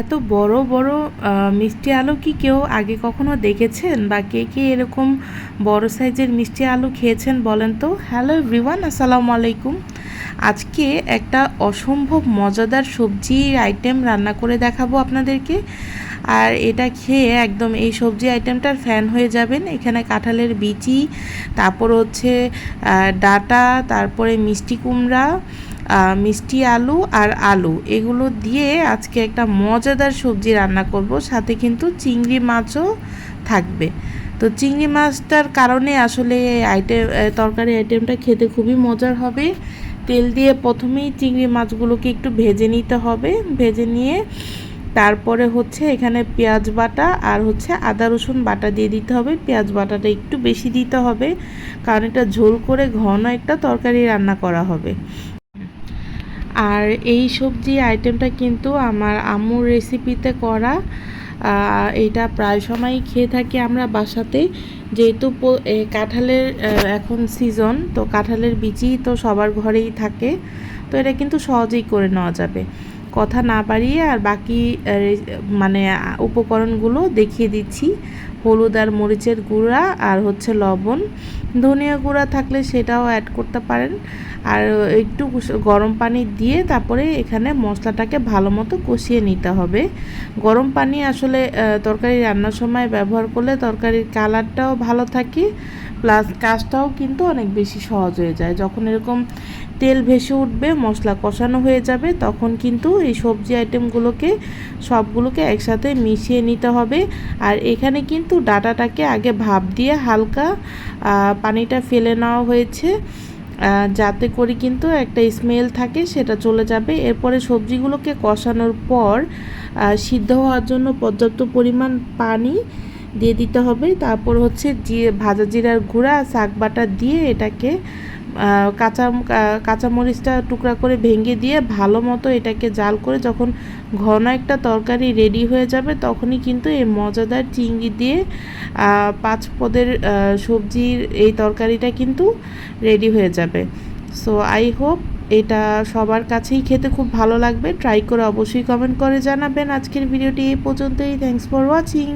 এত বড় বড় মিষ্টি আলু কি কেউ আগে কখনো দেখেছেন? বা কে কে এরকম বড় সাইজের মিষ্টি আলু খেয়েছেন বলেন তো? হ্যালো এভরিওয়ান আসসালামু আলাইকুম। আজকে একটা অসম্ভব মজাদার সবজির আইটেম রান্না করে দেখাবো আপনাদেরকে। আর এটা খেয়ে একদম এই সবজি আইটেমটার ফ্যান হয়ে যাবেন। এখানে কাঁঠালের বিচি, তারপর হচ্ছে ডাটা, তারপরে মিষ্টি কুমড়া মিষ্টি আলু আর আলু। এগুলো দিয়ে আজকে একটা মজাদার সবজি রান্না করব, সাথে কিন্তু চিংড়ি মাছও থাকবে। তো চিংড়ি মাছটার কারণে আসলে আইটেম তরকারি আইটেমটা খেতে খুবই মজার হবে। তেল দিয়ে প্রথমেই চিংড়ি মাছগুলোকে একটু ভেজে নিতে হবে। ভেজে নিয়ে তারপরে হচ্ছে এখানে পেঁয়াজ বাটা আর হচ্ছে আদা রসুন বাটা দিয়ে দিতে হবে। পেঁয়াজ বাটাটা একটু বেশি দিতে হবে, কারণ এটা ঝোল করে ঘন একটা তরকারি রান্না করা হবে। আর এই সবজি আইটেমটা কিন্তু আমার আম্মুর রেসিপিতে করা। এটা প্রায় সময়ই খেয়ে থাকি আমরা বাসাতে। যেহেতু কাঁঠালের এখন সিজন তো কাঁঠালের বিচি তো সবার ঘরেই থাকে। তো এটা কিন্তু সহজেই করে নেওয়া যাবে। কথা না বাড়িয়ে আর বাকি মানে উপকরণগুলো দেখিয়ে দিচ্ছি। হলুদ আর মরিচের গুঁড়া আর হচ্ছে লবণ। ধনিয়া গুঁড়া থাকলে সেটাও অ্যাড করতে পারেন। আর একটু গরম পানি দিয়ে তারপরে এখানে মশলাটাকে ভালো মতো কষিয়ে নিতে হবে। গরম পানি আসলে তরকারি রান্নার সময় ব্যবহার করলে তরকারির কালারটাও ভালো থাকে। প্লাস কাজটাও কিন্তু অনেক বেশি সহজ হয়ে যায়। যখন এরকম তেল ভেসে উঠবে, মশলা কষানো হয়ে যাবে, তখন কিন্তু এই সবজি আইটেমগুলোকে সবগুলোকে একসাথে মিশিয়ে নিতে হবে। আর এখানে কিন্তু ডাটাটাকে আগে ভাপ দিয়ে হালকা পানিটা ফেলে নেওয়া হয়েছে যাতে করে কিন্তু একটা স্মেল থাকে, সেটা চলে যাবে। এরপরে সবজিগুলোকে কষানোর পর সিদ্ধ হওয়ার জন্য পর্যাপ্ত পরিমাণ পানি দিয়ে দিতে হবে। তারপর হচ্ছে জি ভাজা জিরার গুঁড়া, শাক বাটা দিয়ে এটাকে কাঁচা কাঁচামরিচটা টুকরা করে ভেঙে দিয়ে ভালো মতো এটাকে জাল করে যখন ঘন একটা তরকারি রেডি হয়ে যাবে, তখনই কিন্তু এই মজাদার চিংড়ি দিয়ে পাঁচ পদের সবজির এই তরকারিটা কিন্তু রেডি হয়ে যাবে। সো আই হোপ এটা সবার কাছেই খেতে খুব ভালো লাগবে। ট্রাই করে অবশ্যই কমেন্ট করে জানাবেন। আজকের ভিডিওটি এই পর্যন্তই। Thanks for watching